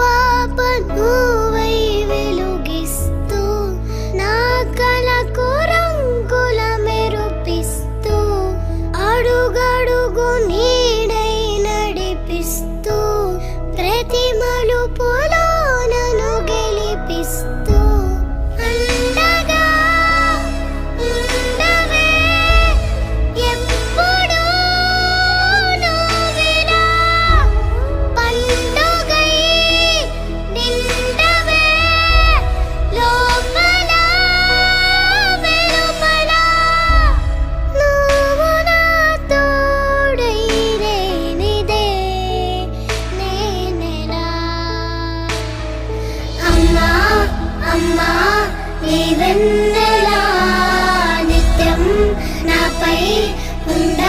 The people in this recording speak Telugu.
పాప నువ్వై వెలుగిస్తూ నా కలకు రంగుల మెరుపిస్తూ అడుగడుగు అమ్మా నీ వెన్నెలా నిత్యం నాపై ఉండ